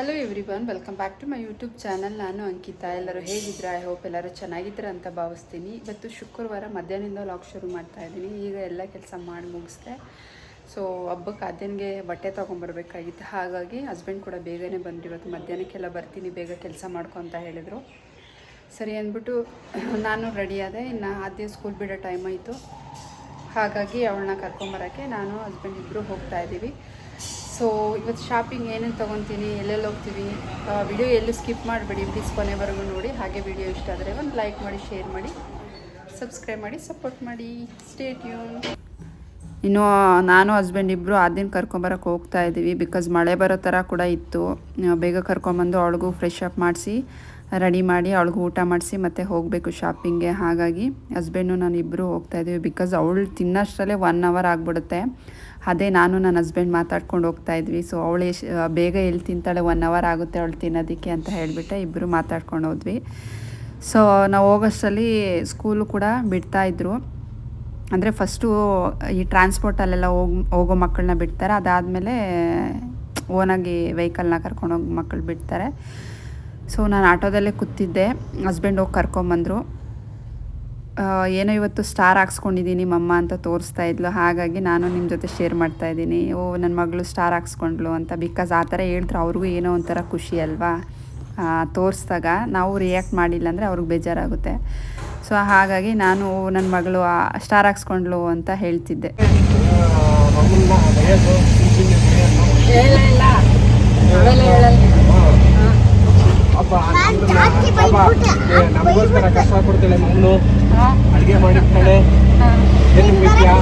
Hello everyone welcome back to my YouTube channel ನಾನು ಅಂಕಿತಾ. ಎಲ್ಲರೂ ಹೇಗಿದ್ದೀರಾ? ಐ ಹೋಪ್ ಎಲ್ಲರೂ ಚೆನ್ನಾಗಿದ್ದೀರಾ ಅಂತ ಭಾವಿಸ್ತೀನಿ. ಇವತ್ತು ಶುಕ್ರವಾರ ಮಧ್ಯಾಹ್ನದಿಂದ ಲಾಕ್ ಶುರು ಮಾಡ್ತಾ ಇದ್ದೀನಿ. ಈಗ ಎಲ್ಲ ಕೆಲಸ ಮಾಡಿ ಮುಗಿಸ್ದೆ. ಸೊ ಹಬ್ಬಕ್ಕೆ ಅದೇನಿಗೆ ಬಟ್ಟೆ ತೊಗೊಂಬರ್ಬೇಕಾಗಿತ್ತು ಹಾಗಾಗಿ ಹಸ್ಬೆಂಡ್ ಕೂಡ ಬೇಗನೆ ಬಂದರು. ಇವತ್ತು ಮಧ್ಯಾಹ್ನಕ್ಕೆಲ್ಲ ಬರ್ತೀನಿ, ಬೇಗ ಕೆಲಸ ಮಾಡ್ಕೊ ಅಂತ ಹೇಳಿದರು. ಸರಿ ಅಂದ್ಬಿಟ್ಟು ನಾನು ರೆಡಿ ಆದೆ. ಇನ್ನು ಆದ್ಯ ಸ್ಕೂಲ್ ಬಿಡೋ ಟೈಮ್ ಆಯಿತು. ಹಾಗಾಗಿ ಅವಳನ್ನ ಕರ್ಕೊಂಬರೋಕ್ಕೆ ನಾನು ಹಸ್ಬೆಂಡ್ ಇಬ್ಬರು ಹೋಗ್ತಾ ಇದ್ದೀವಿ. ಸೊ ಇವತ್ತು ಶಾಪಿಂಗ್ ಏನೇನು ತೊಗೊತೀನಿ ಎಲ್ಲೆಲ್ಲಿ ಹೋಗ್ತೀವಿ ವಿಡಿಯೋ ಎಲ್ಲೂ ಸ್ಕಿಪ್ ಮಾಡಿಬಿಡಿ ಪ್ಲೀಸ್ ಕೊನೆವರೆಗೂ ನೋಡಿ. ಹಾಗೆ ವಿಡಿಯೋ ಇಷ್ಟ ಆದರೆ ಒಂದು ಲೈಕ್ ಮಾಡಿ ಶೇರ್ ಮಾಡಿ ಸಬ್ಸ್ಕ್ರೈಬ್ ಮಾಡಿ ಸಪೋರ್ಟ್ ಮಾಡಿ. ಸ್ಟೇಟ್ ಟ್ಯೂನ್ ಇನ್ನು ನಾನು ಹಸ್ಬೆಂಡ್ ಇಬ್ಬರು ಆದಿನ ಕರ್ಕೊಂಬರಕ್ಕೆ ಹೋಗ್ತಾ ಇದ್ದೀವಿ ಬಿಕಾಸ್ ಮಳೆ ಬರೋ ಥರ ಕೂಡ ಇತ್ತು. ಆ, ಬೇಗ ಕರ್ಕೊಂಬಂದು ಅವಳಿಗೂ ಫ್ರೆಶ್ ಅಪ್ ಮಾಡಿಸಿ ರೆಡಿ ಮಾಡಿ ಅವಳಿಗೂ ಊಟ ಮಾಡಿಸಿ ಮತ್ತೆ ಹೋಗಬೇಕು ಶಾಪಿಂಗ್ಗೆ ಹಾಗಾಗಿ ಹಸ್ಬೆಂಡು ನಾನು ಇಬ್ಬರು ಹೋಗ್ತಾ ಇದ್ದೀವಿ ಬಿಕಾಸ್ ಅವಳು ತಿನ್ನೋಷ್ಟರಲ್ಲೇ ಒನ್ ಅವರ್ ಆಗಿಬಿಡುತ್ತೆ. ಅದೇ ನಾನು ನನ್ನ ಹಸ್ಬೆಂಡ್ ಮಾತಾಡ್ಕೊಂಡು ಹೋಗ್ತಾ ಇದ್ವಿ. ಸೊ ಅವಳು ಬೇಗ ಎಲ್ಲಿ ತಿಂತಾಳೆ ಒನ್ ಅವರ್ ಆಗುತ್ತೆ ಅವಳು ತಿನ್ನೋದಕ್ಕೆ ಅಂತ ಹೇಳಿಬಿಟ್ಟೆ ಇಬ್ಬರು ಮಾತಾಡ್ಕೊಂಡು ಹೋದ್ವಿ. ಸೊ ನಾವು ಹೋಗೋಷ್ಟರಲ್ಲಿ ಸ್ಕೂಲು ಕೂಡ ಬಿಡ್ತಾ ಇದ್ರು. ಅಂದರೆ ಫಸ್ಟು ಈ ಟ್ರಾನ್ಸ್ಪೋರ್ಟಲ್ಲೆಲ್ಲ ಹೋಗಿ, ಹೋಗೋ ಮಕ್ಕಳನ್ನ ಬಿಡ್ತಾರೆ. ಅದಾದಮೇಲೆ ಓನಾಗಿ ವೆಹಿಕಲ್ನ ಕರ್ಕೊಂಡೋಗಿ ಮಕ್ಕಳು ಬಿಡ್ತಾರೆ. ಸೊ ನಾನು ಆಟೋದಲ್ಲೇ ಕೂತಿದ್ದೆ. ಹಸ್ಬೆಂಡ್ ಹೋಗಿ ಕರ್ಕೊಂಬಂದರು. ಏನೋ ಇವತ್ತು ಸ್ಟಾರ್ ಹಾಕ್ಸ್ಕೊಂಡಿದ್ದೀನಿ ಮಮ್ಮ ಅಂತ ತೋರಿಸ್ತಾ ಇದ್ಲು. ಹಾಗಾಗಿ ನಾನು ನಿಮ್ಮ ಜೊತೆ ಶೇರ್ ಮಾಡ್ತಾ ಇದ್ದೀನಿ. ಓ ನನ್ನ ಮಗಳು ಸ್ಟಾರ್ ಹಾಕ್ಸ್ಕೊಂಡ್ಲು ಅಂತ. ಬಿಕಾಸ್ ಆ ಥರ ಹೇಳಿದ್ರು ಅವ್ರಿಗೂ ಏನೋ ಒಂಥರ ಖುಷಿ ಅಲ್ವಾ? ತೋರಿಸ್ದಾಗ ನಾವು ರಿಯಾಕ್ಟ್ ಮಾಡಿಲ್ಲ ಅಂದರೆ ಅವ್ರಿಗೆ ಬೇಜಾರಾಗುತ್ತೆ. ಸೊ ಹಾಗಾಗಿ ನಾನು ನನ್ನ ಮಗಳು ಸ್ಟಾರ್ ಹಾಕ್ಸ್ಕೊಂಡ್ಲು ಅಂತ ಹೇಳ್ತಿದ್ದೆ. ನಮಗೋಸ್ಕರ ಕಷ್ಟ ಪಡ್ತಾಳೆ ಮಮ್ಮನು ಅಡಿಗೆ ಮಾಡಿರ್ತಾಳೆ ಏನು ಯು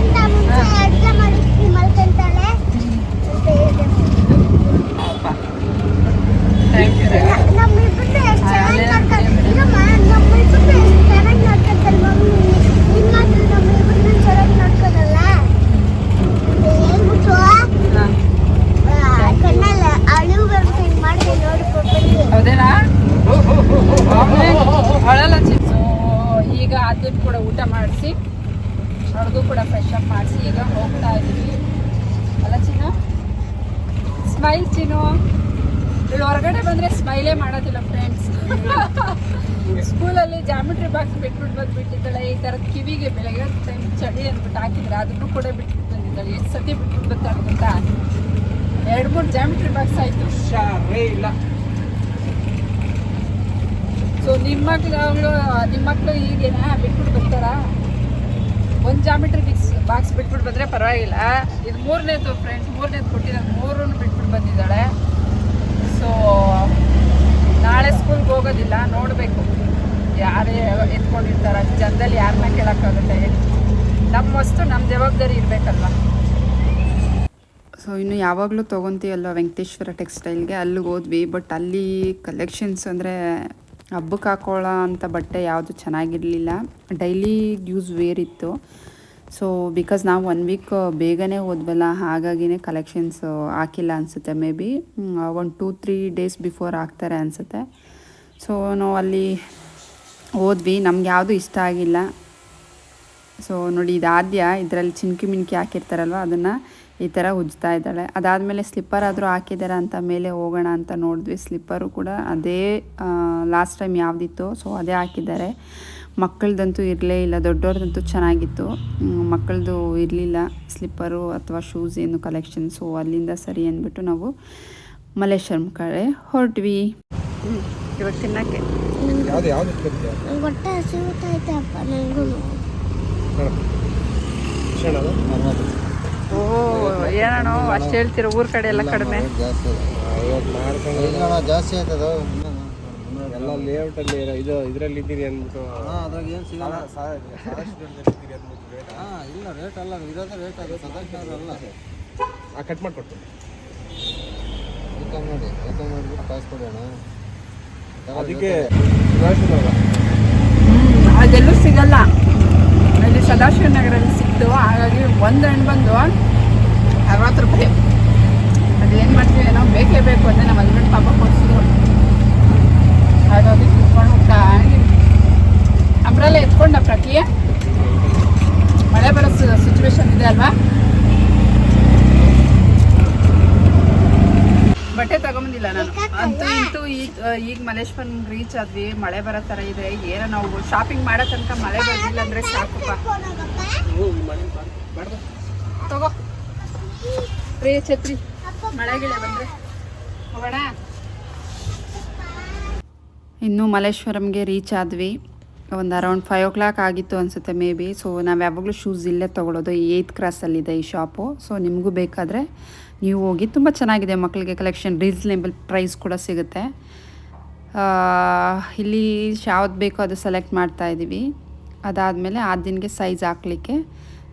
ಅಳು ಬರ್ತೀನಿ ಮಾಡಿ ನೋಡಿ ಕೊಬ್ಬರಿ ಹೌದೇನಾ ಅಳಲ್ಲ ಚಿಪ್ಸು ಈಗ ಅದನ್ನು ಕೂಡ ಊಟ ಮಾಡಿಸಿ ಅವ್ರಿಗೂ ಕೂಡ ಫ್ರೆಶ್ ಅಪ್ ಮಾಡಿಸಿ ಈಗ ಹೋಗ್ತಾ ಇದ್ದೀವಿ ಅಲ್ಲ ಚಿನ್ನು ಸ್ಮೈಲ್ ಚಿನ್ನು ಇವಳು ಹೊರಗಡೆ ಬಂದರೆ ಸ್ಮೈಲೇ ಮಾಡೋದಿಲ್ಲ ಫ್ರೆಂಡ್ಸ್ ಸ್ಕೂಲಲ್ಲಿ ಜಾಮಿಟ್ರಿ ಬಾಕ್ಸ್ ಬಿಟ್ಬಿಟ್ಟು ಬಂದ್ಬಿಟ್ಟಿದ್ದಾಳೆ ಈ ಥರದ ಕಿವಿಗೆ ಬೆಳಗ್ಗೆ ಟೈಮ್ ಚಳಿ ಅಂದ್ಬಿಟ್ಟು ಹಾಕಿದ್ರೆ ಅದನ್ನು ಕೂಡ ಬಿಟ್ಬಿಟ್ಟು ಬಂದಿದ್ದಾಳೆ ಎಷ್ಟು ಸತಿ ಬಿಟ್ಬಿಟ್ಟು ಬರ್ತಾಳೆ ಗೊತ್ತಾ ಎರಡು ಮೂರು ಜಾಮಿಟ್ರಿ ಬಾಕ್ಸ್ ಆಯಿತು ಹುಷಾರೇ ಇಲ್ಲ ಸೊ ನಿಮ್ಮ ಮಕ್ಳು ನಿಮ್ಮ ಮಕ್ಕಳು ಈಗೇನಾ ಬಿಟ್ಬಿಟ್ಟು ಬರ್ತಾರಾ? ಒಂದು ಜಾಮಿಟ್ರಿ ಬಿಕ್ಸ್ ಬಾಕ್ಸ್ ಬಿಟ್ಬಿಟ್ಟು ಬಂದರೆ ಪರವಾಗಿಲ್ಲ. ಇದು ಮೂರನೇದು ಫ್ರೆಂಡ್ಸ್ ಮೂರನೇದು ಕೊಟ್ಟಿರೋದು ಮೂರನ್ನು ಬಿಟ್ಬಿಟ್ಟು ಬಂದಿದ್ದಾಳೆ. ಸೊ ನಾಳೆ ಸ್ಕೂಲ್ಗೆ ಹೋಗೋದಿಲ್ಲ, ನೋಡಬೇಕು. ಯಾರೇ ಎತ್ಕೊಂಡಿರ್ತಾರ, ಜನದಲ್ಲಿ ಯಾರನ್ನ ಕೇಳೋಕ್ಕಾಗುತ್ತೆ ನಮ್ಮ ವಸ್ತು ನಮ್ಮ ಜವಾಬ್ದಾರಿ ಇರಬೇಕಲ್ವ? ಸೊ ಇನ್ನು ಯಾವಾಗಲೂ ತೊಗೊತೀವಲ್ವ ವೆಂಕಟೇಶ್ವರ ಟೆಕ್ಸ್ಟೈಲ್ಗೆ ಅಲ್ಲಿಗೆ ಹೋದ್ವಿ ಬಟ್ ಅಲ್ಲಿ ಕಲೆಕ್ಷನ್ಸ್ ಅಂದರೆ ಹಬ್ಬಕ್ಕೆ ಹಾಕೊಳ್ಳೋ ಅಂಥ ಬಟ್ಟೆ ಯಾವುದು ಚೆನ್ನಾಗಿರಲಿಲ್ಲ. ಡೈಲಿ ಯೂಸ್ ವೇರ್ ಇತ್ತು. ಸೊ ಬಿಕಾಸ್ ನಾವು ಒನ್ ವೀಕ್ ಬೇಗನೆ ಹೋದ್ವಲ್ಲ, ಹಾಗಾಗಿನೇ ಕಲೆಕ್ಷನ್ಸ್ ಹಾಕಿಲ್ಲ ಅನಿಸುತ್ತೆ ಮೇ ಬಿ. ಒಂದು ಟೂ ತ್ರೀ ಡೇಸ್ ಬಿಫೋರ್ ಹಾಕ್ತಾರೆ ಅನಿಸುತ್ತೆ. ಸೊ ನಾವು ಅಲ್ಲಿ ಹೋದ್ವಿ. ನಮ್ಗೆ ಯಾವುದು ಇಷ್ಟ ಆಗಿಲ್ಲ. ಸೊ ನೋಡಿ ಇದಾದ್ಯ ಇದರಲ್ಲಿ ಚಿನ್ಕಿ ಮಿನ್ಕಿ ಹಾಕಿರ್ತಾರಲ್ವ, ಅದನ್ನು ಈ ಥರ ಉಜ್ತಾ ಇದ್ದಾಳೆ. ಅದಾದಮೇಲೆ ಸ್ಲಿಪ್ಪರ್ ಆದರೂ ಹಾಕಿದ್ದಾರೆ ಅಂತ ಮೇಲೆ ಹೋಗೋಣ ಅಂತ ನೋಡಿದ್ವಿ. ಸ್ಲಿಪ್ಪರು ಕೂಡ ಅದೇ ಲಾಸ್ಟ್ ಟೈಮ್ ಯಾವುದಿತ್ತು ಸೊ ಅದೇ ಹಾಕಿದ್ದಾರೆ. ಮಕ್ಕಳದಂತೂ ಇರಲೇ ಇಲ್ಲ ದೊಡ್ಡವ್ರದಂತೂ ಚೆನ್ನಾಗಿತ್ತು. ಮಕ್ಕಳದು ಇರಲಿಲ್ಲ ಸ್ಲಿಪ್ಪರು ಅಥವಾ ಶೂಸ್ ಏನು ಕಲೆಕ್ಷನ್ ಸೊ ಅಲ್ಲಿಂದ ಸರಿ ಅಂದ್ಬಿಟ್ಟು ನಾವು ಮಲ್ಲೇಶ್ವರಂ ಕಡೆ ಹೊರಟ್ವಿ. ಇವಾಗ ತಿನ್ನೋಕ್ಕೆ. ಓ ಏನೋ ಅಷ್ಟು ಹೇಳ್ತೀರ ಊರ್ ಕಡೆ ಎಲ್ಲ ಕಡಿಮೆ? ಜಾಸ್ತಿ ಆಯ್ತದ ಎಲ್ಲ ಲೇಔಟ್ ಅಲ್ಲಿ ಇರೋ- ಇದು ಇದರಲ್ಲಿ ಇದ್ದೀರಿ ಅಂದ್ಬಿಟ್ಟು. ಅದ್ರಾಗ ಏನು ಸಿಗಲ್ಲ. ಇಲ್ಲ ರೇಟ್ ಅಲ್ಲ ಇರೋದೇ ರೇಟ್ ಅದು. ಸದಾಶಿವ ಅಲ್ಲ. ಆ ಕಟ್ ಮಾಡ್ಕೊಡ್ತೀನಿ ಮಾಡಿ ಮಾಡಿಬಿಟ್ಟು ಕಾಸು ಕೊಡಿ ಅದಕ್ಕೆ. ಅದೆಲ್ಲೂ ಸಿಗಲ್ಲ. ಅಲ್ಲಿ ಸದಾಶಿವ ನಗರಲ್ಲಿ ಸಿಕ್ತು ಹಾಗಾಗಿ ಒಂದು ಹಣ್ಣು ಬಂದು ಅರವತ್ತು ರೂಪಾಯಿ. ಅದೇನು ಮಾಡ್ತೀವಿ ನಾವು ಬೇಕೇ ಬೇಕು ಅಂದರೆ ನಮ್ಮ ಹಸ್ಬೆಂಡ್ ಪಾಪ ಕೊಡಿಸಿದ್ರು ಹಾಗಾಗಿ ತಿಳ್ಕೊಂಡು ಹೋಗ್ತಾ ಅಂಬ್ರೆಲ್ಲ ಎತ್ಕೊಂಡ ಪ್ರಕ್ರಿಯೆ ಮಳೆ ಬರೋ ಸಿಚುವೇಶನ್ ಇದೆ ಅಲ್ವಾ? ಬಟ್ಟೆ ತಗೊಂಬಂದಿಲ್ಲ ನಾನು. ಅದು ಈಗ ಮಲೇಶ್ವರಂ ರೀಚ್ ಆದ್ವಿ. ಮಳೆ ಬರೋ ಥರ ಇದೆ. ಏನೋ ನಾವು ಶಾಪಿಂಗ್ ಮಾಡೋ ತನಕ ಮಳೆ ಬರಲಿಲ್ಲ ಅಂದರೆ ಸಾಕಪ್ಪ ತಗೋ. ಛತ್ರಿ, ಮಳೆಗಿಳೆ ಬಂದ್ರೆ? ಹೋಗೋಣ? ಇನ್ನು ಮಲೇಶ್ವರಂಗೆ ರೀಚ್ ಆದ್ವಿ. ಒಂದು ಅರೌಂಡ್ ಫೈವ್ ಓ ಕ್ಲಾಕ್ ಆಗಿತ್ತು ಅನಿಸುತ್ತೆ ಮೇ ಬಿ ಸೊ ನಾವು ಯಾವಾಗಲೂ ಶೂಸ್ ಇಲ್ಲೇ ತೊಗೊಳೋದು. ಏಯ್ತ್ ಕ್ರಾಸಲ್ಲಿದೆ ಈ ಶಾಪು ಸೊ ನಿಮಗೂ ಬೇಕಾದರೆ ನೀವು ಹೋಗಿ ತುಂಬ ಚೆನ್ನಾಗಿದೆ ಮಕ್ಕಳಿಗೆ ಕಲೆಕ್ಷನ್ ರೀಸನೇಬಲ್ ಪ್ರೈಸ್ ಕೂಡ ಸಿಗುತ್ತೆ. ಇಲ್ಲಿ ಯಾವ್ದು ಬೇಕೋ ಅದು ಸೆಲೆಕ್ಟ್ ಮಾಡ್ತಾ ಇದ್ದೀವಿ ಅದಾದಮೇಲೆ ಆ ದಿನಗೆ ಸೈಜ್ ಹಾಕ್ಲಿಕ್ಕೆ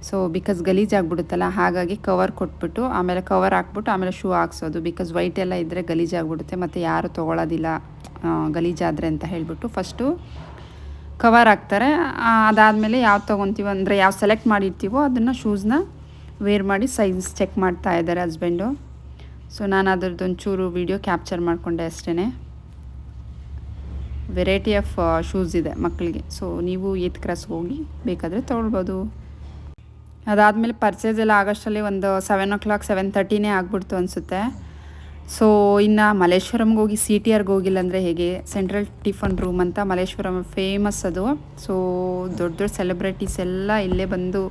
ಸೊ ಬಿಕಾಸ್ ಗಲೀಜಾಗ್ಬಿಡುತ್ತಲ್ಲ ಹಾಗಾಗಿ ಕವರ್ ಕೊಟ್ಬಿಟ್ಟು, ಆಮೇಲೆ ಕವರ್ ಹಾಕ್ಬಿಟ್ಟು, ಆಮೇಲೆ ಶೂ ಹಾಕ್ಸೋದು. ಬಿಕಾಸ್ ವೈಟ್ ಎಲ್ಲ ಇದ್ದರೆ ಗಲೀಜಾಗ್ಬಿಡುತ್ತೆ ಮತ್ತು ಯಾರು ತೊಗೊಳೋದಿಲ್ಲ ಗಲೀಜ್ ಗಲೀಜಾದರೆ ಅಂತ ಹೇಳಿಬಿಟ್ಟು ಫಸ್ಟು ಕವರ್ ಹಾಕ್ತಾರೆ. ಅದಾದಮೇಲೆ ಯಾವ್ದು ತೊಗೊತೀವೋ ಅಂದರೆ ಯಾವ ಸೆಲೆಕ್ಟ್ ಮಾಡಿರ್ತೀವೋ ಅದನ್ನು ಶೂಸ್ನ ವೇರ್ ಮಾಡಿ ಸೈಜ್ ಚೆಕ್ ಮಾಡ್ತಾ ಇದ್ದಾರೆ ಹಸ್ಬೆಂಡು ಸೊ ನಾನು ಅದ್ರದ್ದು ಒಂಚೂರು ವೀಡಿಯೋ ಕ್ಯಾಪ್ಚರ್ ಮಾಡಿಕೊಂಡೆ ಅಷ್ಟೇ ವೆರೈಟಿ ಆಫ್ ಶೂಸ್ ಇದೆ ಮಕ್ಕಳಿಗೆ ಸೊ ನೀವು ಏತ್ ಕ್ರಾಸ್ಗೆ ಹೋಗಿ ಬೇಕಾದರೆ ತೊಗೊಳ್ಬೋದು. ಅದಾದಮೇಲೆ ಪರ್ಚೇಸ್ ಎಲ್ಲ ಆಗಸ್ಟಲ್ಲಿ ಒಂದು ಸೆವೆನ್ ಓ ಕ್ಲಾಕ್ ಸೆವೆನ್ ತರ್ಟಿನೇ ಆಗ್ಬಿಡ್ತು ಅನಿಸುತ್ತೆ. ಸೊ ಇನ್ನು ಮಲ್ಲೇಶ್ವರಂಗೆ ಹೋಗಿ ಸಿ ಟಿ ಆರ್ಗೆ ಹೋಗಿಲ್ಲ ಅಂದರೆ ಹೇಗೆ? ಸೆಂಟ್ರಲ್ ಟಿಫನ್ ರೂಮ್ ಅಂತ ಮಲ್ಲೇಶ್ವರಂ ಫೇಮಸ್ ಅದು. ಸೊ ದೊಡ್ಡ ದೊಡ್ಡ ಸೆಲೆಬ್ರಿಟೀಸ್ ಎಲ್ಲ ಇಲ್ಲೇ ಬಂದು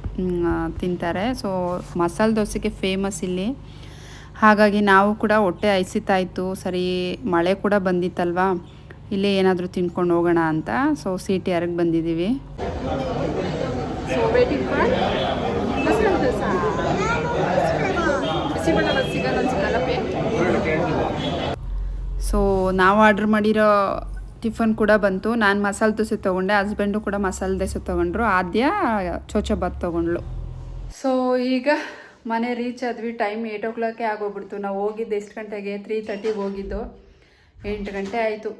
ತಿಂತಾರೆ. ಸೊ ಮಸಾಲೆ ದೋಸೆಗೆ ಫೇಮಸ್ ಇಲ್ಲಿ. ಹಾಗಾಗಿ ನಾವು ಕೂಡ ಹೊಟ್ಟೆ ಐಸಿತಾಯಿತು ಸರಿ, ಮಳೆ ಕೂಡ ಬಂದಿತ್ತಲ್ವಾ? ಇಲ್ಲೇ ಏನಾದರೂ ತಿನ್ಕೊಂಡು ಹೋಗೋಣ ಅಂತ. ಸೊ ಸಿ ಟಿ ಆರ್ಗೆ ಬಂದಿದ್ದೀವಿ ಸೊ ನಾವು ಆರ್ಡ್ರ್ ಮಾಡಿರೋ ಟಿಫನ್ ಕೂಡ ಬಂತು. ನಾನು ಮಸಾಲೆ ದೋಸೆ ತೊಗೊಂಡೆ ಹಸ್ಬೆಂಡು ಕೂಡ ಮಸಾಲೆ ದೋಸೆ ತೊಗೊಂಡ್ರು. ಆದ್ಯ ಚೋಚಬಾತ್ ತೊಗೊಂಡ್ಳು. ಸೊ ಈಗ ಮನೆ ರೀಚ್ ಆದ್ವಿ. ಟೈಮ್ ಏಯ್ಟ್ ಓ ಕ್ಲಾಕೇ ಆಗೋಗ್ಬಿಡ್ತು. ನಾವು ಹೋಗಿದ್ದು ಎಷ್ಟು ಗಂಟೆಗೆ? ತ್ರೀ ತರ್ಟಿಗೆ ಹೋಗಿದ್ದು. ಎಂಟು ಗಂಟೆ ಆಯಿತು.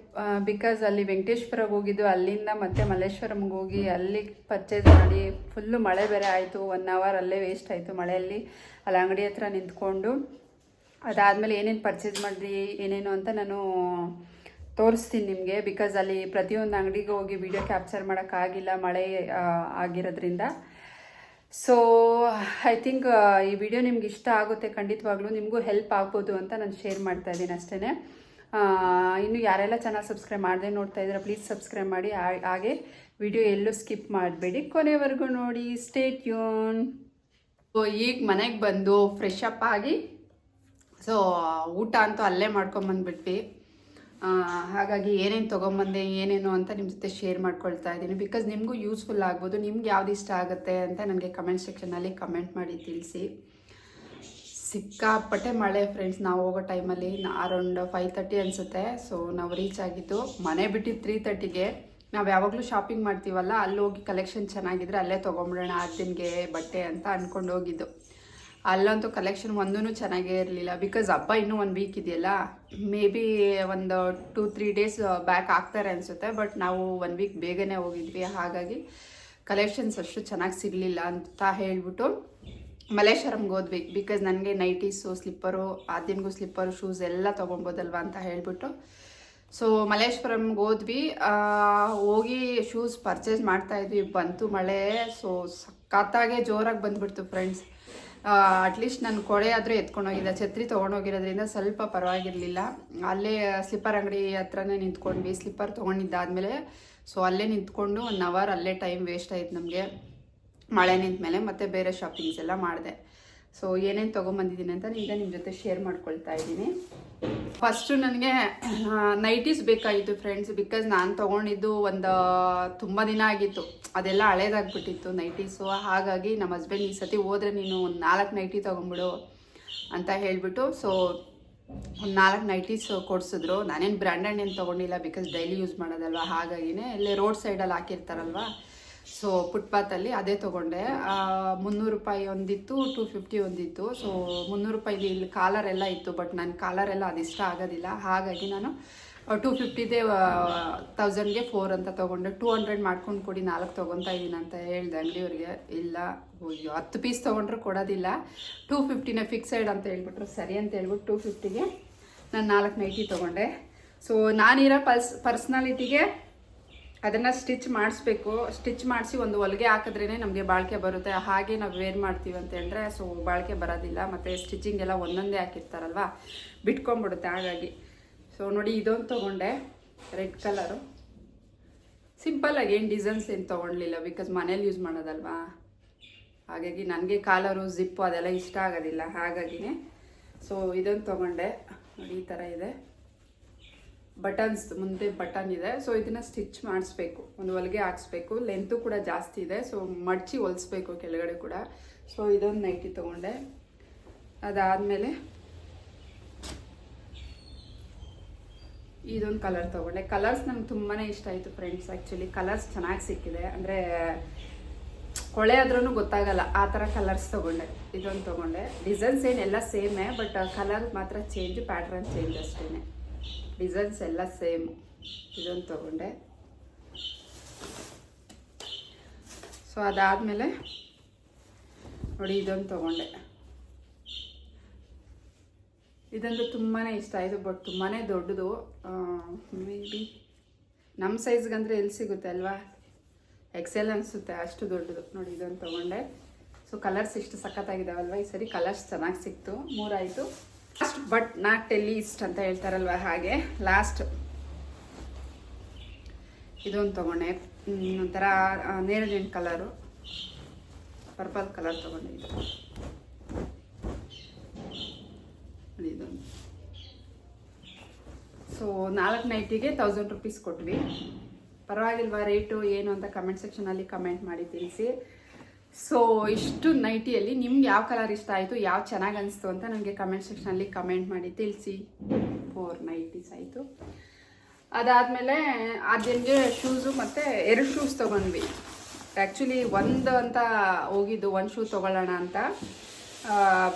ಬಿಕಾಸ್ ಅಲ್ಲಿ ವೆಂಕಟೇಶ್ವರಗೆ ಹೋಗಿದ್ದು, ಅಲ್ಲಿಂದ ಮತ್ತೆ ಮಲ್ಲೇಶ್ವರಂಗೆ ಹೋಗಿ ಅಲ್ಲಿ ಪರ್ಚೇಸ್ ಮಾಡಿ ಫುಲ್ಲು ಮಳೆ ಬೇರೆ ಆಯಿತು. ಒನ್ ಅವರ್ ಅಲ್ಲೇ ವೇಸ್ಟ್ ಆಯಿತು ಮಳೆಯಲ್ಲಿ. ಅಲ್ಲಿ ಅಂಗಡಿ ಹತ್ರ ನಿಂತ್ಕೊಂಡು, ಅದಾದಮೇಲೆ ಏನೇನು ಪರ್ಚೇಸ್ ಮಾಡಿದ್ರಿ ಏನೇನು ಅಂತ ನಾನು ತೋರಿಸ್ತೀನಿ ನಿಮಗೆ. ಬಿಕಾಸ್ ಅಲ್ಲಿ ಪ್ರತಿಯೊಂದು ಅಂಗಡಿಗೆ ಹೋಗಿ ವಿಡಿಯೋ ಕ್ಯಾಪ್ಚರ್ ಮಾಡೋಕ್ಕಾಗಿಲ್ಲ, ಮಳೆ ಆಗಿರೋದ್ರಿಂದ. ಸೊ ಐ ಥಿಂಕ್ ಈ ವಿಡಿಯೋ ನಿಮ್ಗೆ ಇಷ್ಟ ಆಗುತ್ತೆ ಖಂಡಿತವಾಗ್ಲೂ. ನಿಮಗೂ ಹೆಲ್ಪ್ ಆಗ್ಬೋದು ಅಂತ ನಾನು ಶೇರ್ ಮಾಡ್ತಾ ಇದ್ದೀನಿ ಅಷ್ಟೇ ಇನ್ನು ಯಾರೆಲ್ಲ ಚಾನಲ್ ಸಬ್ಸ್ಕ್ರೈಬ್ ಮಾಡದೆ ನೋಡ್ತಾ ಇದ್ದೀರಾ ಪ್ಲೀಸ್ ಸಬ್ಸ್ಕ್ರೈಬ್ ಮಾಡಿ. ಹಾಗೆ ವಿಡಿಯೋ ಎಲ್ಲೂ ಸ್ಕಿಪ್ ಮಾಡಬೇಡಿ. ಕೊನೆವರೆಗೂ ನೋಡಿ ಸ್ಟೇಟ್ ಯೂನ್ ಈಗ ಮನೆಗೆ ಬಂದು ಫ್ರೆಶ್ ಅಪ್ ಆಗಿ ಸೊ ಊಟ ಅಂತೂ ಅಲ್ಲೇ ಮಾಡ್ಕೊಂಬಂದ್ಬಿಟ್ವಿ ಹಾಗಾಗಿ ಏನೇನು ತೊಗೊಂಬಂದೆ, ಏನೇನು ಅಂತ ನಿಮ್ಮ ಜೊತೆ ಶೇರ್ ಮಾಡ್ಕೊಳ್ತಾ ಇದ್ದೀನಿ. ಬಿಕಾಸ್ ನಿಮಗೂ ಯೂಸ್ಫುಲ್ ಆಗ್ಬೋದು, ನಿಮ್ಗೆ ಯಾವ್ದು ಇಷ್ಟ ಆಗುತ್ತೆ ಅಂತ ನನಗೆ ಕಮೆಂಟ್ ಸೆಕ್ಷನ್ನಲ್ಲಿ ಕಮೆಂಟ್ ಮಾಡಿ ತಿಳಿಸಿ. ಸಿಕ್ಕಾಪಟ್ಟೆ ಮಳೆ ಫ್ರೆಂಡ್ಸ್ ನಾವು ಹೋಗೋ ಟೈಮಲ್ಲಿ ಅರೌಂಡ್ ಫೈವ್ ತರ್ಟಿ ಅನಿಸುತ್ತೆ. ಸೊ ನಾವು ರೀಚ್ ಆಗಿದ್ದು ಮನೆ ಬಿಟ್ಟಿದ್ದು ತ್ರೀ ತರ್ಟಿಗೆ ನಾವು ಯಾವಾಗಲೂ ಶಾಪಿಂಗ್ ಮಾಡ್ತೀವಲ್ಲ, ಅಲ್ಲಿ ಹೋಗಿ ಕಲೆಕ್ಷನ್ ಚೆನ್ನಾಗಿದ್ರೆ ಅಲ್ಲೇ ತೊಗೊಂಬಿಡೋಣ ಆ ದಿನಗೆ ಬಟ್ಟೆ ಅಂತ ಅಂದ್ಕೊಂಡು ಹೋಗಿದ್ದು. ಅಲ್ಲಂತೂ ಕಲೆಕ್ಷನ್ ಒಂದೂ ಚೆನ್ನಾಗೇ ಇರಲಿಲ್ಲ. ಬಿಕಾಸ್ ಹಬ್ಬ ಇನ್ನೂ ಒಂದು ವೀಕ್ ಇದೆಯಲ್ಲ ಮೇ ಬಿ ಒಂದು ಟೂ ತ್ರೀ ಡೇಸ್ ಬ್ಯಾಕ್ ಆಗ್ತಾರೆ ಅನಿಸುತ್ತೆ. ಬಟ್ ನಾವು ಒನ್ ವೀಕ್ ಬೇಗನೆ ಹೋಗಿದ್ವಿ. ಹಾಗಾಗಿ ಕಲೆಕ್ಷನ್ಸ್ ಅಷ್ಟು ಚೆನ್ನಾಗಿ ಸಿಗಲಿಲ್ಲ ಅಂತ ಹೇಳ್ಬಿಟ್ಟು ಮಲೇಶ್ವರಂಗೆ ಹೋದ್ವಿ. ಬಿಕಾಸ್ ನನಗೆ ನೈಟೀಸು ಸ್ಲಿಪ್ಪರು ಆದ್ಯನಿಗೂ ಸ್ಲಿಪ್ಪರು ಶೂಸ್ ಎಲ್ಲ ತೊಗೊಬೋದಲ್ವಾ ಅಂತ ಹೇಳಿಬಿಟ್ಟು. ಸೊ ಮಲ್ಲೇಶ್ವರಂಗೆ ಹೋದ್ವಿ. ಹೋಗಿ ಶೂಸ್ ಪರ್ಚೇಸ್ ಮಾಡ್ತಾ ಇದ್ವಿ. ಬಂತು ಮಳೆ. ಸೊ ಸಖತ್ತಾಗೆ ಜೋರಾಗಿ ಬಂದ್ಬಿಡ್ತು ಫ್ರೆಂಡ್ಸ್ ಅಟ್ಲೀಸ್ಟ್ ನಾನು ಕೊಳೆ ಆದರೂ ಎತ್ಕೊಂಡೋಗಿದ್ದೆ ಛತ್ರಿ ತೊಗೊಂಡೋಗಿರೋದ್ರಿಂದ ಸ್ವಲ್ಪ ಪರವಾಗಿರಲಿಲ್ಲ. ಅಲ್ಲೇ ಸ್ಲಿಪ್ಪರ್ ಅಂಗಡಿ ಹತ್ರನೇ ನಿಂತ್ಕೊಂಡ್ವಿ. ಸ್ಲಿಪ್ಪರ್ ತೊಗೊಂಡಿದ್ದಾದಮೇಲೆ ಸೊ ಅಲ್ಲೇ ನಿಂತ್ಕೊಂಡು ಒನ್ ಅವರ್ ಅಲ್ಲೇ ಟೈಮ್ ವೇಸ್ಟ್ ಆಯ್ತು ನಮಗೆ. ಮಳೆ ನಿಂತ ಮೇಲೆ ಮತ್ತೆ ಬೇರೆ ಶಾಪಿಂಗ್ಸ್ ಎಲ್ಲ ಮಾಡಿದೆ. ಸೊ ಏನೇನು ತೊಗೊಂಬಂದಿದ್ದೀನಿ ಅಂತ ಈಗ ನಿಮ್ಮ ಜೊತೆ ಶೇರ್ ಮಾಡ್ಕೊಳ್ತಾ ಇದ್ದೀನಿ. ಫಸ್ಟು ನನಗೆ ನೈಟೀಸ್ ಬೇಕಾಗಿತ್ತು ಫ್ರೆಂಡ್ಸ್ ಬಿಕಾಸ್ ನಾನು ತೊಗೊಂಡಿದ್ದು ಒಂದು ತುಂಬ ದಿನ ಆಗಿತ್ತು. ಅದೆಲ್ಲ ಹಳೇದಾಗ್ಬಿಟ್ಟಿತ್ತು ನೈಟೀಸು ಹಾಗಾಗಿ ನಮ್ಮ ಹಸ್ಬೆಂಡ್ ಈ ಸತಿ ಹೋದರೆ ನೀನು ಒಂದು ನಾಲ್ಕು ನೈಟಿ ತೊಗೊಂಬಿಡು ಅಂತ ಹೇಳಿಬಿಟ್ಟು ಸೊ ಒಂದು ನಾಲ್ಕು ನೈಟೀಸ್ ಕೊಡಿಸಿದ್ರು. ನಾನೇನು ಬ್ರ್ಯಾಂಡೆಡ್ ಏನು ತೊಗೊಂಡಿಲ್ಲ ಬಿಕಾಸ್ ಡೈಲಿ ಯೂಸ್ ಮಾಡೋದಲ್ವ? ಹಾಗಾಗಿನೇ ಇಲ್ಲೇ ರೋಡ್ ಸೈಡಲ್ಲಿ ಹಾಕಿರ್ತಾರಲ್ವ? ಸೊ ಫುಟ್ಪಾತಲ್ಲಿ ಅದೇ ತೊಗೊಂಡೆ. ಮುನ್ನೂರು ರೂಪಾಯಿ ಒಂದಿತ್ತು ಟೂ ಫಿಫ್ಟಿ ಒಂದಿತ್ತು. ಸೊ ಮುನ್ನೂರು ರೂಪಾಯಿದು ಇಲ್ಲಿ ಕಾಲರ್ ಎಲ್ಲ ಇತ್ತು ಬಟ್ ನನ್ನ ಕಾಲರ್ ಎಲ್ಲ ಇಷ್ಟ ಆಗೋದಿಲ್ಲ. ಹಾಗಾಗಿ ನಾನು ಟೂ ಫಿಫ್ಟಿದೇ ತೌಸಂಡ್ಗೆ ಫೋರ್ ಅಂತ ತೊಗೊಂಡೆ. ಟೂ ಹಂಡ್ರೆಡ್ ಮಾಡ್ಕೊಂಡು ಕೊಡಿ, ನಾಲ್ಕು ತೊಗೊತಾ ಇದ್ದೀನಿ ಅಂತ ಹೇಳಿದೆ ಅಂಗಡಿಯವ್ರಿಗೆ. ಇಲ್ಲ, ಅಯ್ಯೋ, ಹತ್ತು ಪೀಸ್ ತೊಗೊಂಡ್ರು ಕೊಡೋದಿಲ್ಲ. ಟೂ ಫಿಫ್ಟಿನ ಫಿಕ್ಸೆಡ್ ಅಂತ ಹೇಳ್ಬಿಟ್ರು. ಸರಿ ಅಂತ ಹೇಳ್ಬಿಟ್ಟು ಟೂ ಫಿಫ್ಟಿಗೆ ನಾನು ನಾಲ್ಕು ನೈಟಿ ತೊಗೊಂಡೆ. ಸೊ ನಾನಿರೋ ಪರ್ಸ್ ಪರ್ಸ್ನಾಲಿಟಿಗೆ ಅದನ್ನು ಸ್ಟಿಚ್ ಮಾಡಿಸ್ಬೇಕು. ಸ್ಟಿಚ್ ಮಾಡಿಸಿ ಒಂದು ಹೊಲಿಗೆ ಹಾಕಿದ್ರೇ ನಮಗೆ ಬಾಳಿಕೆ ಬರುತ್ತೆ. ಹಾಗೆ ನಾವು ವೇರ್ ಮಾಡ್ತೀವಿ ಅಂತ ಹೇಳಿದ್ರೆ ಸೊ ಬಾಳಿಕೆ ಬರೋದಿಲ್ಲ. ಮತ್ತು ಸ್ಟಿಚಿಂಗ್ ಎಲ್ಲ ಒಂದೊಂದೇ ಹಾಕಿರ್ತಾರಲ್ವ? ಬಿಟ್ಕೊಂಡ್ಬಿಡುತ್ತೆ ಹಾಗಾಗಿ. ಸೊ ನೋಡಿ ಇದೊಂದು ತೊಗೊಂಡೆ. ರೆಡ್ ಕಲರು ಸಿಂಪಲ್ಲಾಗಿ ಏನು ಡಿಸೈನ್ಸ್ ಏನು ತೊಗೊಳ್ಲಿಲ್ಲ ಬಿಕಾಸ್ ಮನೇಲಿ ಯೂಸ್ ಮಾಡೋದಲ್ವಾ? ಹಾಗಾಗಿ ನನಗೆ ಕಾಲರು ಜಿಪ್ಪು ಅದೆಲ್ಲ ಇಷ್ಟ ಆಗೋದಿಲ್ಲ. ಹಾಗಾಗಿನೇ. ಸೊ ಇದೊಂದು ತೊಗೊಂಡೆ. ನೋಡಿ ಈ ಥರ ಇದೆ. ಬಟನ್ಸ್ ಮುಂದೆ ಬಟನ್ ಇದೆ. ಸೊ ಇದನ್ನ ಸ್ಟಿಚ್ ಮಾಡಿಸ್ಬೇಕು. ಒಂದು ಹೊಲಿಗೆ ಹಾಕ್ಸ್ಬೇಕು. ಲೆಂತು ಕೂಡ ಜಾಸ್ತಿ ಇದೆ. ಸೊ ಮಡಚಿ ಹೊಲಿಸ್ಬೇಕು ಕೆಳಗಡೆ ಕೂಡ. ಸೊ ಇದೊಂದು ನೈಟಿ ತೊಗೊಂಡೆ. ಅದಾದಮೇಲೆ ಇದೊಂದು ಕಲರ್ ತೊಗೊಂಡೆ. ಕಲರ್ಸ್ ನಂಗೆ ತುಂಬಾ ಇಷ್ಟ ಆಯಿತು ಫ್ರೆಂಡ್ಸ್ ಆ್ಯಕ್ಚುಲಿ ಕಲರ್ಸ್ ಚೆನ್ನಾಗಿ ಸಿಕ್ಕಿದೆ. ಅಂದರೆ ಕೊಳೆ ಆದ್ರೂ ಗೊತ್ತಾಗಲ್ಲ. ಆ ಥರ ಕಲರ್ಸ್ ತೊಗೊಂಡೆ. ಇದೊಂದು ತೊಗೊಂಡೆ. ಡಿಸೈನ್ಸ್ ಏನೆಲ್ಲ ಸೇಮೇ ಬಟ್ ಕಲರ್ ಮಾತ್ರ ಚೇಂಜ್ ಪ್ಯಾಟ್ರನ್ ಚೇಂಜ್ ಅಷ್ಟೇ ಡಿಸೈನ್ಸ್ ಎಲ್ಲ ಸೇಮ್ ಇದೊಂದು ತೊಗೊಂಡೆ. ಸೊ ಅದಾದಮೇಲೆ ನೋಡಿ ಇದೊಂದು ತೊಗೊಂಡೆ. ಇದಂತೂ ತುಂಬಾ ಇಷ್ಟ. ಆಯಿತು ಬಟ್ ತುಂಬಾ ದೊಡ್ಡದು. ಮೇ ಬಿ ನಮ್ಮ ಸೈಜ್ಗಂದ್ರೆ ಎಲ್ಲಿ ಸಿಗುತ್ತೆ ಅಲ್ವಾ? ಎಕ್ಸೆಲ್ ಅನಿಸುತ್ತೆ, ಅಷ್ಟು ದೊಡ್ಡದು. ನೋಡಿ, ಇದೊಂದು ತೊಗೊಂಡೆ. ಸೊ ಕಲರ್ಸ್ ಇಷ್ಟು ಸಖತ್ತಾಗಿದ್ದಾವಲ್ವ ಈ ಸರಿ ಕಲರ್ಸ್ ಚೆನ್ನಾಗಿ ಸಿಕ್ತು. ಮೂರಾಯಿತು. Last but not least ಅಂತ ಹೇಳ್ತಾರಲ್ವ ಹಾಗೆ? ಲಾಸ್ಟ್ ಇದೊಂದು ತೊಗೊಂಡೆ. ಒಂಥರ ನೇರಳೆಣ್ಣು ಕಲರು ಪರ್ಪಲ್ ಕಲರ್ ತಗೊಂಡೆ ಇದು. ಸೊ ನಾಲ್ಕು ನೈಟಿಗೆ ತೌಸಂಡ್ ರುಪೀಸ್ ಕೊಟ್ವಿ. ಪರವಾಗಿಲ್ವಾ ರೇಟು ಏನು ಅಂತ ಕಮೆಂಟ್ ಸೆಕ್ಷನಲ್ಲಿ ಕಮೆಂಟ್ ಮಾಡಿ ತಿಳಿಸಿ. ಸೊ ಇಷ್ಟು ನೈಟಿಯಲ್ಲಿ ನಿಮ್ಗೆ ಯಾವ ಕಲರ್ ಇಷ್ಟ ಆಯಿತು, ಯಾವ ಚೆನ್ನಾಗಿ ಅನಿಸ್ತು ಅಂತ ನನಗೆ ಕಮೆಂಟ್ ಸೆಕ್ಷನಲ್ಲಿ ಕಮೆಂಟ್ ಮಾಡಿ ತಿಳಿಸಿ. ಫೋರ್ ನೈಟೀಸ್ ಆಯಿತು. ಅದಾದಮೇಲೆ ಅದೇನಿಗೆ ಶೂಸು ಮತ್ತು ಎರಡು ಶೂಸ್ ತೊಗೊಂಡ್ವಿ. ಆ್ಯಕ್ಚುಲಿ ಒಂದು ಅಂತ ಹೋಗಿದ್ದು, ಒಂದು ಶೂ ತೊಗೊಳ್ಳೋಣ ಅಂತ.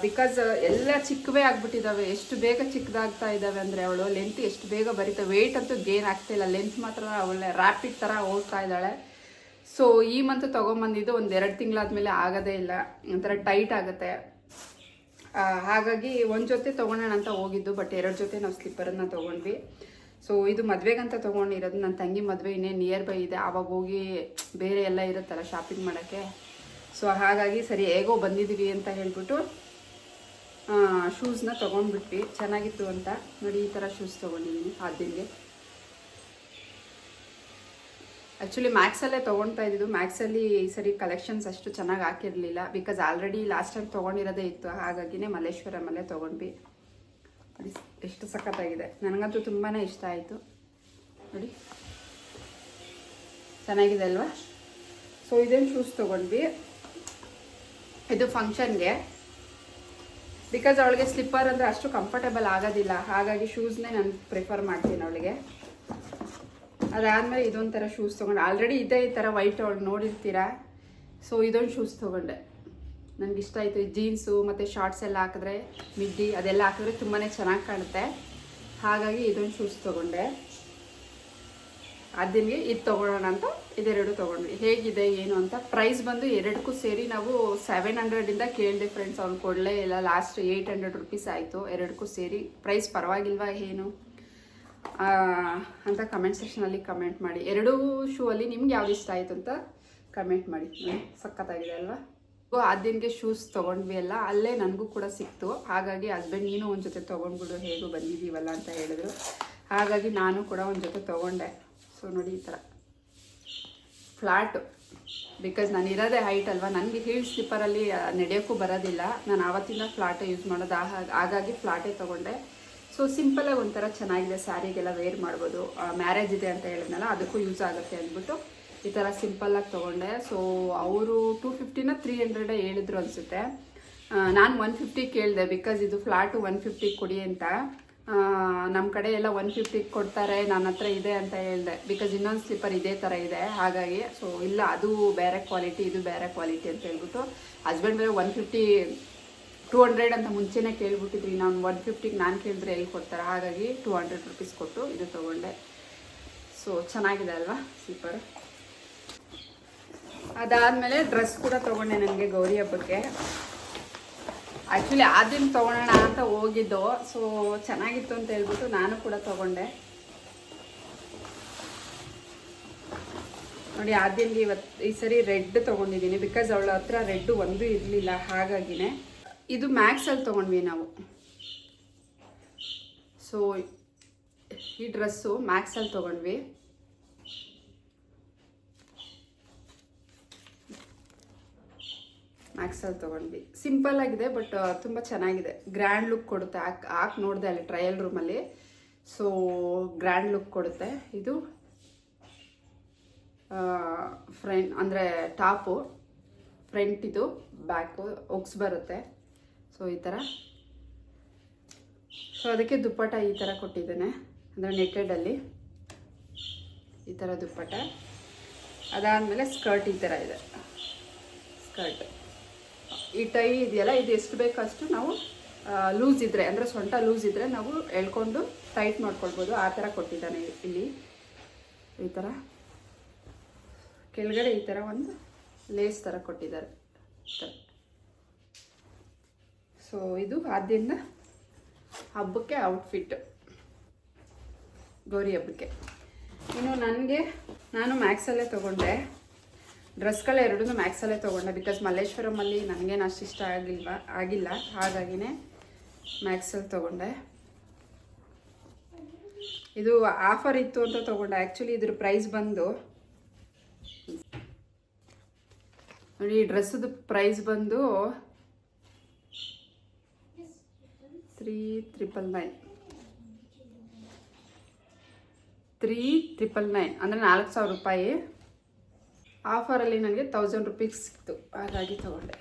ಬಿಕಾಸ್ ಎಲ್ಲ ಚಿಕ್ಕವೇ ಆಗಿಬಿಟ್ಟಿದ್ದಾವೆ ಎಷ್ಟು ಬೇಗ ಚಿಕ್ಕದಾಗ್ತಾ ಇದ್ದಾವೆ ಅಂದರೆ ಅವಳು ಲೆಂತ್ ಎಷ್ಟು ಬೇಗ ಬರೀತಾ ವೆಯ್ಟ್ ಅಂತೂ ಗೇನ್ ಆಗ್ತಿಲ್ಲ ಲೆಂತ್ ಮಾತ್ರ ಅವಳೆ ರ್ಯಾಪಿಡ್ ಥರ ಹೋಗ್ತಾ ಇದ್ದಾಳೆ. ಸೊ ಈ ಮಂತ್ ತೊಗೊಂಬಂದಿದ್ದು ಒಂದು ಎರಡು ತಿಂಗಳಾದ್ಮೇಲೆ ಆಗೋದೇ ಇಲ್ಲ. ಒಂಥರ ಟೈಟ್ ಆಗುತ್ತೆ. ಹಾಗಾಗಿ ಒಂದು ಜೊತೆ ತೊಗೊಳೋಣ ಅಂತ ಹೋಗಿದ್ದು ಬಟ್ ಎರಡು ಜೊತೆ ನಾವು ಸ್ಲಿಪ್ಪರನ್ನು ತೊಗೊಂಡ್ವಿ. ಸೊ ಇದು ಮದುವೆಗಂತ ತೊಗೊಂಡಿರೋದು. ನನ್ನ ತಂಗಿ ಮದುವೆ ಇನ್ನೇ ನಿಯರ್ ಬೈ ಇದೆ. ಆವಾಗ ಹೋಗಿ ಬೇರೆ ಎಲ್ಲ ಇರುತ್ತಲ್ಲ ಶಾಪಿಂಗ್ ಮಾಡೋಕ್ಕೆ. ಸೊ ಹಾಗಾಗಿ ಸರಿ, ಹೇಗೋ ಬಂದಿದ್ದೀವಿ ಅಂತ ಹೇಳ್ಬಿಟ್ಟು ಶೂಸ್ನ ತೊಗೊಂಡ್ಬಿಟ್ವಿ. ಚೆನ್ನಾಗಿತ್ತು ಅಂತ. ನೋಡಿ, ಈ ಥರ ಶೂಸ್ ತೊಗೊಂಡಿದ್ದೀನಿ ಆದ್ಯಂಗೆ. ಆ್ಯಕ್ಚುಲಿ ಮ್ಯಾಕ್ಸಲ್ಲೇ ತೊಗೊಳ್ತಾ ಇದ್ದಿದ್ದು. ಮ್ಯಾಕ್ಸಲ್ಲಿ ಈ ಸರಿ ಕಲೆಕ್ಷನ್ಸ್ ಅಷ್ಟು ಚೆನ್ನಾಗಿ ಹಾಕಿರಲಿಲ್ಲ. ಬಿಕಾಸ್ ಆಲ್ರೆಡಿ ಲಾಸ್ಟ್ ಟೈಮ್ ತೊಗೊಂಡಿರೋದೇ ಇತ್ತು. ಹಾಗಾಗಿನೇ ಮಲ್ಲೇಶ್ವರಮಲ್ಲೇ ತೊಗೊಂಡ್ವಿ. ಎಷ್ಟು ಸಖತ್ತಾಗಿದೆ. ನನಗಂತೂ ತುಂಬಾ ಇಷ್ಟ ಆಯಿತು. ನೋಡಿ. ಚೆನ್ನಾಗಿದೆ ಅಲ್ವಾ? ಸೊ ಇದೇನು ಶೂಸ್ ತೊಗೊಂಡ್ವಿ? ಇದು ಫಂಕ್ಷನ್ಗೆ ಬಿಕಾಸ್ ಅವಳಿಗೆ ಸ್ಲಿಪ್ಪರ್ ಅಂದರೆ ಅಷ್ಟು ಕಂಫರ್ಟೇಬಲ್ ಆಗೋದಿಲ್ಲ. ಹಾಗಾಗಿ ಶೂಸ್ನೇ ನಾನು ಪ್ರಿಫರ್ ಮಾಡ್ತೀನಿ ಅವಳಿಗೆ. ಅದಾದಮೇಲೆ ಇದೊಂಥರ ಶೂಸ್ ತೊಗೊಂಡೆ. ಆಲ್ರೆಡಿ ಇದೇ ಈ ಥರ ವೈಟ್ ಅವಳು ನೋಡಿರ್ತೀರಾ? ಸೊ ಇದೊಂದು ಶೂಸ್ ತೊಗೊಂಡೆ. ನನಗೆ ಇಷ್ಟ ಆಯಿತು ಜೀನ್ಸು ಮತ್ತು ಶಾರ್ಟ್ಸ್ ಎಲ್ಲ ಹಾಕಿದ್ರೆ ಮಿಡ್ಡಿ ಅದೆಲ್ಲ ಹಾಕಿದ್ರೆ ತುಂಬಾ ಚೆನ್ನಾಗಿ ಕಾಣುತ್ತೆ. ಹಾಗಾಗಿ ಇದೊಂದು ಶೂಸ್ ತೊಗೊಂಡೆ. ಅದನ್ಗೆ ಇದು ತೊಗೊಳ್ಳೋಣ ಅಂತ ಇದೆರಡು ತೊಗೊಂಡ್ವಿ. ಹೇಗಿದೆ, ಏನು ಅಂತ ಪ್ರೈಸ್ ಬಂದು ಎರಡಕ್ಕೂ ಸೇರಿ ನಾವು ಸೆವೆನ್ ಹಂಡ್ರೆಡಿಂದ ಕೇಳಿದೆ ಫ್ರೆಂಡ್ಸ್ ಅವ್ನು ಕೊಡಲೇ ಇಲ್ಲ. ಲಾಸ್ಟ್ ಏಯ್ಟ್ ಹಂಡ್ರೆಡ್ ರುಪೀಸ್ ಆಯಿತು. ಎರಡಕ್ಕೂ ಸೇರಿ. ಪ್ರೈಸ್ ಪರವಾಗಿಲ್ವಾ, ಏನು? ಅಂತ ಕಮೆಂಟ್ ಸೆಕ್ಷನಲ್ಲಿ ಕಮೆಂಟ್ ಮಾಡಿ. ಎರಡೂ ಶೂ ಅಲ್ಲಿ ನಿಮ್ಗೆ ಯಾವ್ದು ಇಷ್ಟ ಆಯಿತು ಅಂತ ಕಮೆಂಟ್ ಮಾಡಿ. ಸಖತ್ತಾಗಿದೆ ಅಲ್ವಾ? ದಿನಕ್ಕೆ ಶೂಸ್ ತೊಗೊಂಡ್ವಿ ಅಲ್ಲ, ಅಲ್ಲೇ ನನಗೂ ಕೂಡ ಸಿಕ್ತು. ಹಾಗಾಗಿ ಹಸ್ಬೆಂಡ್ ನೀನು ಒಂದು ಜೊತೆ ತೊಗೊಂಡ್ಬಿಡು, ಹೇಗೂ ಬಂದಿದ್ದೀವಲ್ಲ ಅಂತ ಹೇಳಿದ್ರು. ಹಾಗಾಗಿ ನಾನು ಕೂಡ ಒಂದು ಜೊತೆ ತೊಗೊಂಡೆ. ಸೊ ನೋಡಿ ಈ ಥರ ಫ್ಲಾಟು ಬಿಕಾಸ್ ನಾನು ಇರೋದೇ ಹೈಟ್ ಅಲ್ವಾ? ನನಗೆ ಹೀಲ್ ಸ್ಲಿಪ್ಪರಲ್ಲಿ ನಡೆಯೋಕ್ಕೂ ಬರೋದಿಲ್ಲ. ನಾನು ಆವತ್ತಿಂದ ಫ್ಲಾಟೇ ಯೂಸ್ ಮಾಡೋದು ಆ- ಹಾಗಾಗಿ ಫ್ಲಾಟೇ ತೊಗೊಂಡೆ. ಸೊ ಸಿಂಪಲಾಗಿ ಒಂಥರ ಚೆನ್ನಾಗಿದೆ, ಸ್ಯಾರಿಗೆಲ್ಲ ವೇರ್ ಮಾಡ್ಬೋದು. ಮ್ಯಾರೇಜ್ ಇದೆ ಅಂತ ಹೇಳಿದ್ನಲ್ಲ, ಅದಕ್ಕೂ ಯೂಸ್ ಆಗುತ್ತೆ ಅಂದ್ಬಿಟ್ಟು ಈ ಥರ ಸಿಂಪಲ್ಲಾಗಿ ತೊಗೊಂಡೆ. ಸೊ ಅವರು ಟೂ ಫಿಫ್ಟಿನ ತ್ರೀ ಹಂಡ್ರೆಡೇ ಹೇಳಿದ್ರು ಅನಿಸುತ್ತೆ. ನಾನು ಒನ್ ಫಿಫ್ಟಿ ಕೇಳಿದೆ ಬಿಕಾಸ್ ಇದು ಫ್ಲಾಟ್ ಒನ್ ಫಿಫ್ಟಿಗೆ ಕೊಡಿ ಅಂತ. ನಮ್ಮ ಕಡೆ ಎಲ್ಲ ಒನ್ ಫಿಫ್ಟಿಗೆ ಕೊಡ್ತಾರೆ ನನ್ನ ಹತ್ರ ಇದೆ ಅಂತ ಹೇಳಿದೆ. ಬಿಕಾಸ್ ಇನ್ನೊಂದು ಸ್ಲೀಪರ್ ಇದೇ ಥರ ಇದೆ, ಹಾಗಾಗಿ ಸೊ ಇಲ್ಲ, ಅದು ಬೇರೆ ಕ್ವಾಲಿಟಿ ಇದು ಬೇರೆ ಕ್ವಾಲಿಟಿ ಅಂತ ಹೇಳ್ಬಿಟ್ಟು ಹಸ್ಬೆಂಡ್ ಬೇರೆ ಒನ್ ಫಿಫ್ಟಿ ಟೂ ಹಂಡ್ರೆಡ್ ಅಂತ ಮುಂಚೆನೇ ಕೇಳ್ಬಿಟ್ಟಿದ್ರಿ. ನಾನು ಒನ್ ಫಿಫ್ಟಿಗೆ ನಾನು ಕೇಳಿದ್ರೆ ಎಲ್ಲಿ ಕೊಡ್ತಾರೆ? ಹಾಗಾಗಿ ಟೂ ಹಂಡ್ರೆಡ್ ರುಪೀಸ್ ಕೊಟ್ಟು ಇದು ತೊಗೊಂಡೆ. ಸೊ ಚೆನ್ನಾಗಿದೆ ಅಲ್ವಾ? ಸ್ಲೀಪರ್ ಅದಾದಮೇಲೆ ಡ್ರೆಸ್ ಕೂಡ ತೊಗೊಂಡೆ ನನಗೆ ಗೌರಿ ಹಬ್ಬಕ್ಕೆ. ಆ್ಯಕ್ಚುಲಿ ದಿನ ತೊಗೊಳೋಣ ಅಂತ ಹೋಗಿದ್ದು. ಸೊ ಚೆನ್ನಾಗಿತ್ತು ಅಂತ ಹೇಳ್ಬಿಟ್ಟು ನಾನು ಕೂಡ ತೊಗೊಂಡೆ. ನೋಡಿ ಆದ್ಯಂಗೆ ಇವತ್ತು ಈ ಸರಿ ರೆಡ್ ತೊಗೊಂಡಿದ್ದೀನಿ. ಬಿಕಾಸ್ ಅವಳ ಹತ್ರ ರೆಡ್ ಒಂದು ಇರಲಿಲ್ಲ. ಹಾಗಾಗಿನೇ. ಇದು ಮ್ಯಾಕ್ಸಲ್ಲಿ ತೊಗೊಂಡ್ವಿ ನಾವು. ಸೊ ಈ ಡ್ರೆಸ್ಸು ಮ್ಯಾಕ್ಸಲ್ಲಿ ತೊಗೊಂಡ್ವಿ. ಮ್ಯಾಕ್ಸಲ್ಲಿ ತೊಗೊಂಡ್ವಿ. ಸಿಂಪಲ್ ಆಗಿದೆ ಬಟ್ ತುಂಬ ಚೆನ್ನಾಗಿದೆ. ಗ್ರ್ಯಾಂಡ್ ಲುಕ್ ಕೊಡುತ್ತೆ. ಹಾಕ್, ಹಾಕಿ ನೋಡಿದೆ ಅಲ್ಲಿ ಟ್ರಯಲ್ ರೂಮಲ್ಲಿ ಸೊ ಗ್ರ್ಯಾಂಡ್ ಲುಕ್ ಕೊಡುತ್ತೆ. ಇದು ಫ್ರಂಟ್ ಅಂದರೆ ಟಾಪು ಫ್ರಂಟ್ ಇದು ಬ್ಯಾಕು ಒಗ್ಸ್ ಬರುತ್ತೆ. ಸೊ ಈ ಥರ ಸೊ ಅದಕ್ಕೆ ದುಪ್ಪಟ ಈ ಥರ ಕೊಟ್ಟಿದ್ದೇನೆ. ಅಂದರೆ ನೆಟ್ಟೆಡಲ್ಲಿ ಈ ಥರ ದುಪ್ಪಟ ಅದಾದಮೇಲೆ ಸ್ಕರ್ಟ್ ಈ ಥರ ಇದೆ. ಸ್ಕರ್ಟ್ ಈ ಟೈ ಇದೆಯಲ್ಲ, ಇದು ಎಷ್ಟು ಬೇಕಷ್ಟು ನಾವು ಲೂಸ್ ಇದ್ದರೆ ಅಂದರೆ ಸೊಂಟ ಲೂಸ್ ಇದ್ದರೆ ನಾವು ಎಳ್ಕೊಂಡು ಟೈಟ್ ಮಾಡ್ಕೊಳ್ಬೋದು. ಆ ಥರ ಕೊಟ್ಟಿದ್ದಾನೆ ಇಲ್ಲಿ. ಈ ಥರ ಕೆಳಗಡೆ ಈ ಥರ ಒಂದು ಲೇಸ್ ಥರ ಕೊಟ್ಟಿದ್ದಾರೆ. ಸೊ ಇದು ಆದ್ದರಿಂದ ಹಬ್ಬಕ್ಕೆ ಔಟ್ಫಿಟ್ ಗೌರಿ ಹಬ್ಬಕ್ಕೆ. ಇನ್ನು ನನಗೆ ನಾನು ಮ್ಯಾಕ್ಸಲ್ಲೇ ತೊಗೊಂಡೆ. ಡ್ರೆಸ್ಗಳು ಎರಡೂ ಮ್ಯಾಕ್ಸಲ್ಲೇ ತೊಗೊಂಡೆ. ಬಿಕಾಸ್ ಮಲ್ಲೇಶ್ವರಮಲ್ಲಿ ನನಗೇನು ಅಷ್ಟು ಇಷ್ಟ ಆಗಿಲ್ವ, ಆಗಿಲ್ಲ. ಹಾಗಾಗಿನೇ ಮ್ಯಾಕ್ಸಲ್ಲಿ ತೊಗೊಂಡೆ. ಇದು ಆಫರ್ ಇತ್ತು ಅಂತ ತೊಗೊಂಡೆ. ಆ್ಯಕ್ಚುಲಿ ಇದ್ರ ಪ್ರೈಸ್ ಬಂದು ನೋಡಿ ಡ್ರೆಸ್ಸದು ಪ್ರೈಸ್ ಬಂದು three triple nine. Three triple nine, ಅಂದರೆ ನಾಲ್ಕು ಸಾವಿರ ರೂಪಾಯಿ. ಆಫರಲ್ಲಿ ನನಗೆ ತೌಸಂಡ್ ರುಪೀಸ್ ಸಿಕ್ತು. ಹಾಗಾಗಿ ತಗೊಂಡೆ.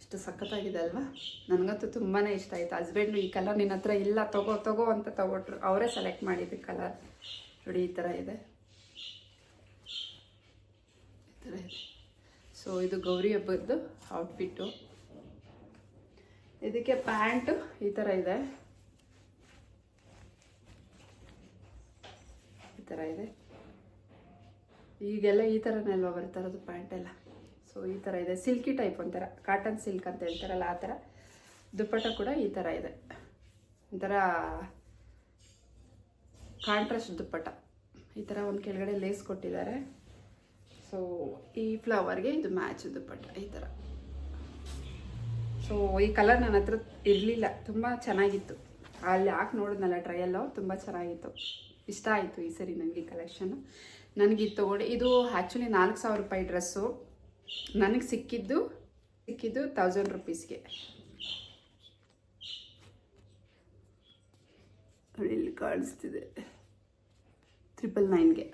ಇಷ್ಟು ಸಖತ್ತಾಗಿದೆ ಅಲ್ವಾ? ನನಗಂತೂ ತುಂಬಾ ಇಷ್ಟ ಆಯಿತು. ಹಸ್ಬೆಂಡು ಈ ಕಲರ್ ನಿನ್ನ ಹತ್ರ ಇಲ್ಲ, ತಗೋ ತಗೋ ಅಂತ ತಗೊಟ್ರು. ಅವರೇ ಸೆಲೆಕ್ಟ್ ಮಾಡಿದ್ದು ಕಲರ್. ನೋಡಿ, ಈ ಥರ ಇದೆ. ಈ ಥರ ಇದೆ. ಸೊ ಇದು ಗೌರಿ ಹಬ್ಬದ್ದು ಔಟ್ಫಿಟ್ಟು ಇದಕ್ಕೆ ಪ್ಯಾಂಟು ಈ ಥರ ಇದೆ. ಈ ಥರ ಇದೆ. ಈಗೆಲ್ಲ ಈ ಥರನೇ ಅಲ್ವಾ ಬರ್ತಾ ಇರೋದು ಪ್ಯಾಂಟ್ ಎಲ್ಲ? ಸೊ ಈ ಥರ ಇದೆ. ಸಿಲ್ಕಿ ಟೈಪ್ ಒಂಥರ. ಕಾಟನ್ ಸಿಲ್ಕ್ ಅಂತ ಹೇಳ್ತಾರಲ್ಲ ಆ ಥರ ದುಪ್ಪಟ್ಟ ಕೂಡ ಈ ಥರ ಇದೆ. ಒಂಥರ ಕಾಂಟ್ರಾಸ್ಟ್ ದುಪ್ಪಟ್ಟ. ಈ ಥರ ಒಂದು ಕೆಳಗಡೆ ಲೇಸ್ ಕೊಟ್ಟಿದ್ದಾರೆ. ಸೊ ಈ ಫ್ಲವರ್ಗೆ ಇದು ಮ್ಯಾಚ್ ದುಪ್ಪಟ್ಟ ಈ ಥರ ಸೊ ಈ ಕಲರ್ ನನ್ನ ಹತ್ರ ಇರಲಿಲ್ಲ. ತುಂಬ ಚೆನ್ನಾಗಿತ್ತು. ಅಲ್ಲಿ ಹಾಕಿ ನೋಡಿದ್ನಲ್ಲ ಟ್ರಯಲ್ಲು ತುಂಬ ಚೆನ್ನಾಗಿತ್ತು. ಇಷ್ಟ ಆಯಿತು ಈ ಸರಿ ನನಗೆ ಕಲೆಕ್ಷನ್ನು ನನಗೆ ಇದು ತೊಗೊಂಡು. ಇದು ಆ್ಯಕ್ಚುಲಿ ನಾಲ್ಕು ಸಾವಿರ ರೂಪಾಯಿ ಡ್ರೆಸ್ಸು ನನಗೆ ಸಿಕ್ಕಿದ್ದು ಸಿಕ್ಕಿದ್ದು ತೌಸಂಡ್ ರುಪೀಸ್ಗೆ ಇಲ್ಲಿ ಕಾಣಿಸ್ತಿದೆ. ತ್ರಿಪಲ್ ನೈನ್ಗೆ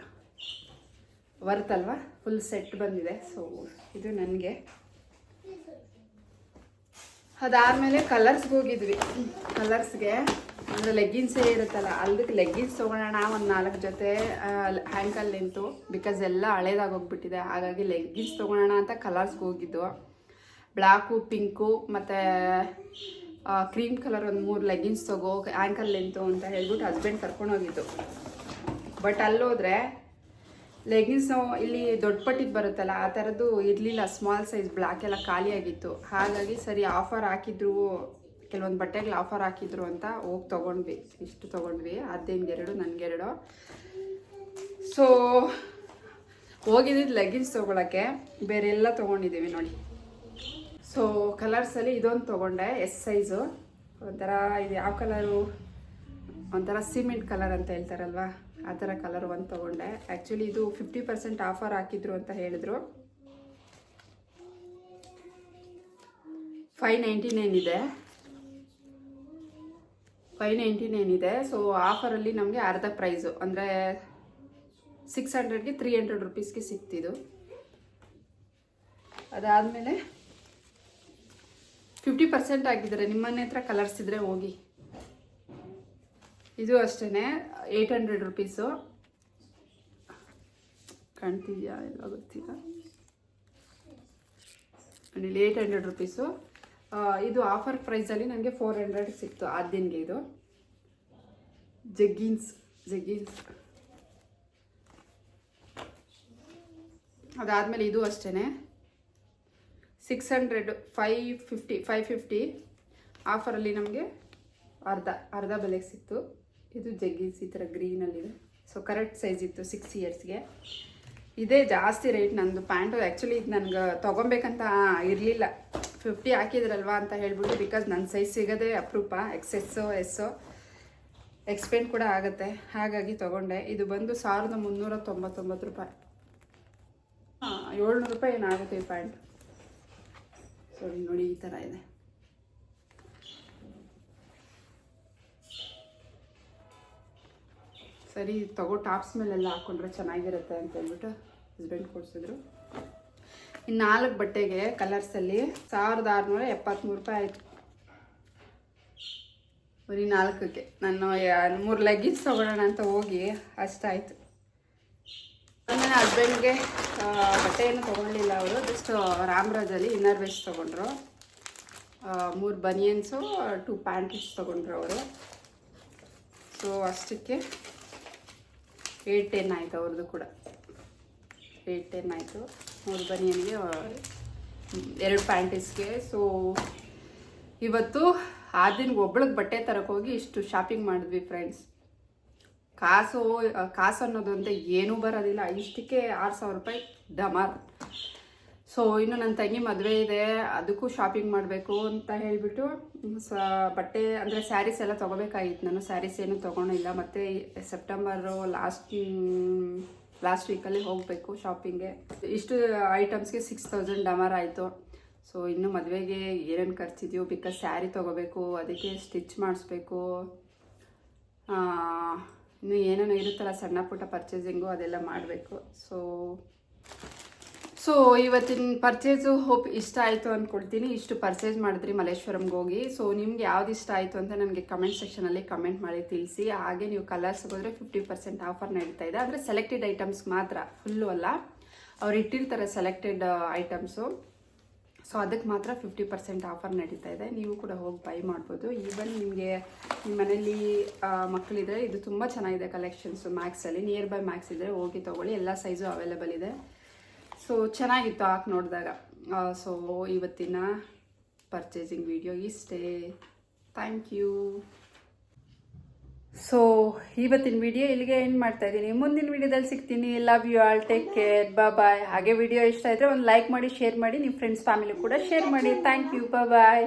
ವರ್ತ್ ಅಲ್ವಾ ಫುಲ್ ಸೆಟ್ ಬಂದಿದೆ. ಸೊ ಇದು ನನಗೆ. ಅದಾದಮೇಲೆ ಕಲರ್ಸ್ಗೆ ಹೋಗಿದ್ವಿ. ಕಲರ್ಸ್ಗೆ ಅಂದರೆ ಲೆಗ್ಗಿನ್ಸೇ ಇರುತ್ತಲ್ಲ, ಅಲ್ದಕ್ಕೆ ಲೆಗ್ಗಿನ್ಸ್ ತೊಗೊಳೋಣ ಒಂದು ನಾಲ್ಕು ಜೊತೆ ಹ್ಯಾಂಕಲ್ ನಿಂತು ಬಿಕಾಸ್ ಎಲ್ಲ ಹಳೇದಾಗೋಗ್ಬಿಟ್ಟಿದೆ. ಹಾಗಾಗಿ ಲೆಗ್ಗಿನ್ಸ್ ತೊಗೊಳೋಣ ಅಂತ ಕಲರ್ಸ್ಗೆ ಹೋಗಿದ್ದು. ಬ್ಲ್ಯಾಕು ಪಿಂಕು ಮತ್ತು ಕ್ರೀಮ್ ಕಲರ್ ಒಂದು ಮೂರು ಲೆಗ್ಗಿನ್ಸ್ ತಗೋ ಆ್ಯಂಕಲ್ ಲೆಂತು ಅಂತ ಹೇಳ್ಬಿಟ್ಟು ಹಸ್ಬೆಂಡ್ ಕರ್ಕೊಂಡೋಗಿದ್ದು ಬಟ್ ಅಲ್ಲೋದ್ರೆ ಲೆಗಿನ್ಸ್ ಇಲ್ಲಿ ದೊಡ್ಡ ಪಟ್ಟಿದ್ದು ಬರುತ್ತಲ್ಲ, ಆ ಥರದ್ದು ಇರಲಿಲ್ಲ. ಸ್ಮಾಲ್ ಸೈಜ್ ಬ್ಲ್ಯಾಕ್ ಎಲ್ಲ ಖಾಲಿಯಾಗಿತ್ತು ಹಾಗಾಗಿ ಸರಿ ಆಫರ್ ಹಾಕಿದ್ರು. ಕೆಲವೊಂದು ಬಟ್ಟೆಗಳು ಆಫರ್ ಹಾಕಿದ್ರು ಅಂತ ಹೋಗಿ ತೊಗೊಂಡ್ವಿ. ಇಷ್ಟು ತೊಗೊಂಡ್ವಿ. ಎರಡು ನನಗೆರಡು ಸೊ ಹೋಗಿದ್ದು ಲೆಗಿನ್ಸ್ ತೊಗೊಳಕ್ಕೆ. ಬೇರೆ ಎಲ್ಲ ತೊಗೊಂಡಿದ್ದೀವಿ ನೋಡಿ. ಸೊ ಕಲರ್ಸಲ್ಲಿ ಇದೊಂದು ತೊಗೊಂಡೆ ಎಸ್ ಸೈಜು ಒಂಥರ ಇದು. ಯಾವ ಕಲರು ಒಂಥರ ಸಿಮೆಂಟ್ ಕಲರ್ ಅಂತ ಹೇಳ್ತಾರಲ್ವಾ? ಆ ಥರ ಕಲರ್ ಒಂದು ತೊಗೊಂಡೆ. ಆ್ಯಕ್ಚುಲಿ ಇದು ಫಿಫ್ಟಿ ಪರ್ಸೆಂಟ್ ಆಫರ್ ಹಾಕಿದ್ರು ಅಂತ ಹೇಳಿದ್ರು. ಫೈವ್ ನೈಂಟಿ ನೈನ್ ಇದೆ. ಫೈವ್ ನೈಂಟಿ ನೈನ್ ಇದೆ ಸೊ ಆಫರಲ್ಲಿ ನಮಗೆ ಅರ್ಧ ಪ್ರೈಸು ಅಂದರೆ ಸಿಕ್ಸ್ ಹಂಡ್ರೆಡ್ಗೆ ತ್ರೀ ಹಂಡ್ರೆಡ್ ರುಪೀಸ್ಗೆ ಸಿಕ್ತಿದ್ದು ಅದಾದಮೇಲೆ ಫಿಫ್ಟಿ ಪರ್ಸೆಂಟ್ ಆಗಿದ್ದಾರೆ ನಿಮ್ಮನೆ ಹತ್ರ ಕಲರ್ಸ್ ಇದ್ದರೆ ಹೋಗಿ. ಇದು ಅಷ್ಟೇ ಏಯ್ಟ್ ಹಂಡ್ರೆಡ್ ರುಪೀಸು ಕಾಣ್ತಿದ್ಯಾ ಎಲ್ಲ ಗೊತ್ತಿಲ್ಲ. ಇಲ್ಲಿ ಏಯ್ಟ್ ಹಂಡ್ರೆಡ್ ರುಪೀಸು ಇದು ಆಫರ್ ಪ್ರೈಸಲ್ಲಿ ನನಗೆ ಫೋರ್ ಹಂಡ್ರೆಡ್ ಸಿಕ್ತು ಆದ್ಯನ್ಗೆ ಇದು. ಜಗ್ಗೀನ್ಸ್ ಜಗ್ಗೀನ್ಸ್ ಅದಾದಮೇಲೆ ಇದು ಅಷ್ಟೇ six hundred five fifty five fifty ಆಫರಲ್ಲಿ ನಮಗೆ ಅರ್ಧ ಅರ್ಧ ಬೆಲೆಗೆ ಸಿಕ್ತು. ಇದು ಜಗ್ಗಿಸ್ ಈ ಥರ ಗ್ರೀನಲ್ಲಿದೆ. ಸೊ ಕರೆಕ್ಟ್ ಸೈಜ್ ಇತ್ತು ಸಿಕ್ಸ್ ಇಯರ್ಸ್ಗೆ ಇದೇ ಜಾಸ್ತಿ ರೇಟ್ ನಂದು ಪ್ಯಾಂಟು. ಆ್ಯಕ್ಚುಲಿ ಇದು ನನಗೆ ತೊಗೊಬೇಕಂತ ಇರಲಿಲ್ಲ. ಫಿಫ್ಟಿ ಹಾಕಿದ್ರಲ್ವಾ ಅಂತ ಹೇಳ್ಬಿಟ್ಟು ಬಿಕಾಸ್ ನನ್ನ ಸೈಜ್ ಸಿಗೋದೇ ಅಪರೂಪ ಎಕ್ಸ್ ಎಸ್ಸು ಎಸ್ಸು ಎಕ್ಸ್ಪೆಂಡ್ ಕೂಡ ಆಗುತ್ತೆ. ಹಾಗಾಗಿ ತೊಗೊಂಡೆ. ಇದು ಬಂದು ಸಾವಿರದ ಮುನ್ನೂರ ತೊಂಬತ್ತೊಂಬತ್ತು ರೂಪಾಯಿ. ಏಳ್ನೂರು ರೂಪಾಯಿ ಏನಾಗುತ್ತೆ ಈ ಪ್ಯಾಂಟ್? ಸೊ ನೋಡಿ ಈ ಥರ ಇದೆ. ಸರಿ, ತಗೋ ಟಾಪ್ಸ್ ಮೇಲೆಲ್ಲ ಹಾಕೊಂಡ್ರೆ ಚೆನ್ನಾಗಿರುತ್ತೆ ಅಂತ ಹೇಳ್ಬಿಟ್ಟು ಹಸ್ಬೆಂಡ್ ಕೊಡಿಸಿದ್ರು. ಇನ್ನು ನಾಲ್ಕು ಬಟ್ಟೆಗೆ ಕಲರ್ಸಲ್ಲಿ ಸಾವಿರದ ಆರುನೂರ ಎಪ್ಪತ್ತ್ಮೂರು ರೂಪಾಯಿ ಆಯಿತು. ಬರೀ ನಾಲ್ಕಕ್ಕೆ. ನಾನು ಮೂರು ಲಗೇಜ್ ತೊಗೊಳೋಣ ಅಂತ ಹೋಗಿ ಅಷ್ಟಾಯಿತು. ನನ್ನ ಹಸ್ಬೆಂಡ್ಗೆ ಬಟ್ಟೆ ಏನು ತೊಗೊಳ್ಳಿಲ್ಲ ಅವರು. ಜಸ್ಟ್ ರಾಮರಾಜಲ್ಲಿ ಇನ್ನರ್ ವೆಸ್ಟ್ ತೊಗೊಂಡ್ರು. ಮೂರು ಬನಿಯನ್ಸು ಟೂ ಪ್ಯಾಂಟ್ಸ್ ತೊಗೊಂಡ್ರು ಅವರು. ಸೊ ಅಷ್ಟಕ್ಕೆ ಏಟ್ ಟೆನ್ ಆಯಿತು ಅವ್ರದ್ದು ಕೂಡ. ಏಟ್ ಟೆನ್ ಆಯಿತು. ಅವ್ರ ಬನಿಯನಿಗೆ ಎರಡು ಪ್ಯಾಂಟೀಸ್ಗೆ. ಸೊ ಇವತ್ತು ಆ ದಿನ ಒಬ್ಳಿಗೆ ಬಟ್ಟೆ ತರಕ್ಕೆ ಹೋಗಿ ಇಷ್ಟು ಶಾಪಿಂಗ್ ಮಾಡಿದ್ವಿ ಫ್ರೆಂಡ್ಸ್ ಕಾಸು ಕಾಸು ಅನ್ನೋದು ಅಂತ ಏನೂ ಬರೋದಿಲ್ಲ. ಇಷ್ಟಕ್ಕೆ ಆರು ಸಾವಿರ ರೂಪಾಯಿ ಡಮಾರ್. ಸೊ ಇನ್ನು ನನ್ನ ತಂಗಿ ಮದುವೆ ಇದೆ, ಅದಕ್ಕೂ ಶಾಪಿಂಗ್ ಮಾಡಬೇಕು ಅಂತ ಹೇಳಿಬಿಟ್ಟು ಸ, ಬಟ್ಟೆ ಅಂದರೆ ಸ್ಯಾರೀಸ್ ಎಲ್ಲ ತೊಗೋಬೇಕಾಗಿತ್ತು ನಾನು. ಸ್ಯಾರೀಸ್ ಏನು ತೊಗೊಂಡಿಲ್ಲ. ಮತ್ತು ಸೆಪ್ಟೆಂಬರು ಲಾಸ್ಟ್ ಲಾಸ್ಟ್ ವೀಕಲ್ಲಿ ಹೋಗಬೇಕು ಶಾಪಿಂಗ್ಗೆ ಇಷ್ಟು ಐಟಮ್ಸ್ಗೆ ಸಿಕ್ಸ್ ತೌಸಂಡ್ ಡಮರ್ ಆಯಿತು. ಸೊ ಇನ್ನು ಮದುವೆಗೆ ಏನೇನು ಖರ್ಚಿದ್ಯೋ ಬಿಕಾಸ್ ಸ್ಯಾರಿ ತೊಗೋಬೇಕು, ಅದಕ್ಕೆ ಸ್ಟಿಚ್ ಮಾಡಿಸ್ಬೇಕು. ಇನ್ನು ಏನೇನೋ ಇರುತ್ತಲ್ಲ, ಸಣ್ಣ ಪುಟ್ಟ ಪರ್ಚೇಸಿಂಗು ಅದೆಲ್ಲ ಮಾಡಬೇಕು. ಸೊ ಸೊ ಇವತ್ತಿನ ಪರ್ಚೇಸು ಹೋಪ್ ಇಷ್ಟ ಆಯಿತು ಅಂದ್ಕೊಳ್ತೀನಿ ಇಷ್ಟು ಪರ್ಚೇಸ್ ಮಾಡಿದ್ರಿ ಮಲ್ಲೇಶ್ವರಂಗೆ ಹೋಗಿ. ಸೊ ನಿಮ್ಗೆ ಯಾವ್ದು ಇಷ್ಟ ಆಯಿತು ಅಂತ ನನಗೆ ಕಮೆಂಟ್ ಸೆಕ್ಷನಲ್ಲಿ ಕಮೆಂಟ್ ಮಾಡಿ ತಿಳಿಸಿ. ಹಾಗೆ ನೀವು ಕಲರ್ಸ್ ಹೋದರೆ ಫಿಫ್ಟಿ ಪರ್ಸೆಂಟ್ ಆಫರ್ ನಡೀತಾ ಇದೆ. ಅಂದರೆ ಸೆಲೆಕ್ಟೆಡ್ ಐಟಮ್ಸ್ ಮಾತ್ರ ಫುಲ್ಲು ಅಲ್ಲ. ಅವ್ರು ಇಟ್ಟಿರ್ತಾರೆ ಸೆಲೆಕ್ಟೆಡ್ ಐಟಮ್ಸು ಸೊ ಅದಕ್ಕೆ ಮಾತ್ರ ಫಿಫ್ಟಿ ಪರ್ಸೆಂಟ್ ಆಫರ್ ನಡೀತಾ ಇದೆ. ನೀವು ಕೂಡ ಹೋಗಿ ಬೈ ಮಾಡ್ಬೋದು. ಈವನ್ ನಿಮಗೆ ನಿಮ್ಮ ಮನೇಲಿ ಮಕ್ಕಳಿದ್ರೆ ಇದು ತುಂಬ ಚೆನ್ನಾಗಿದೆ ಕಲೆಕ್ಷನ್ಸು ಮ್ಯಾಕ್ಸಲ್ಲಿ ನಿಯರ್ ಬೈ ಮ್ಯಾಕ್ಸ್ ಇದ್ದರೆ ಹೋಗಿ ತೊಗೊಳ್ಳಿ. ಎಲ್ಲ ಸೈಜು ಅವೈಲೇಬಲ್ ಇದೆ. ಸೊ ಚೆನ್ನಾಗಿತ್ತು ಹಾಕಿ ನೋಡಿದಾಗ. ಸೊ ಇವತ್ತಿನ ಪರ್ಚೇಸಿಂಗ್ ವಿಡಿಯೋ ಇಷ್ಟೇ. ಥ್ಯಾಂಕ್ ಯು ಸೊ ಇವತ್ತಿನ ವಿಡಿಯೋ ಇಲ್ಲಿಗೆ ಏನು ಮಾಡ್ತಾ ಇದ್ದೀನಿ. ಮುಂದಿನ ವಿಡಿಯೋದಲ್ಲಿ ಸಿಗ್ತೀನಿ. Love you all take care bye ಹಾಗೆ ವಿಡಿಯೋ ಇಷ್ಟ ಇದ್ದರೆ ಒಂದು ಲೈಕ್ ಮಾಡಿ ಶೇರ್ ಮಾಡಿ. ನಿಮ್ಮ ಫ್ರೆಂಡ್ಸ್ ಫ್ಯಾಮಿಲಿ ಕೂಡ ಶೇರ್ ಮಾಡಿ. Thank you bye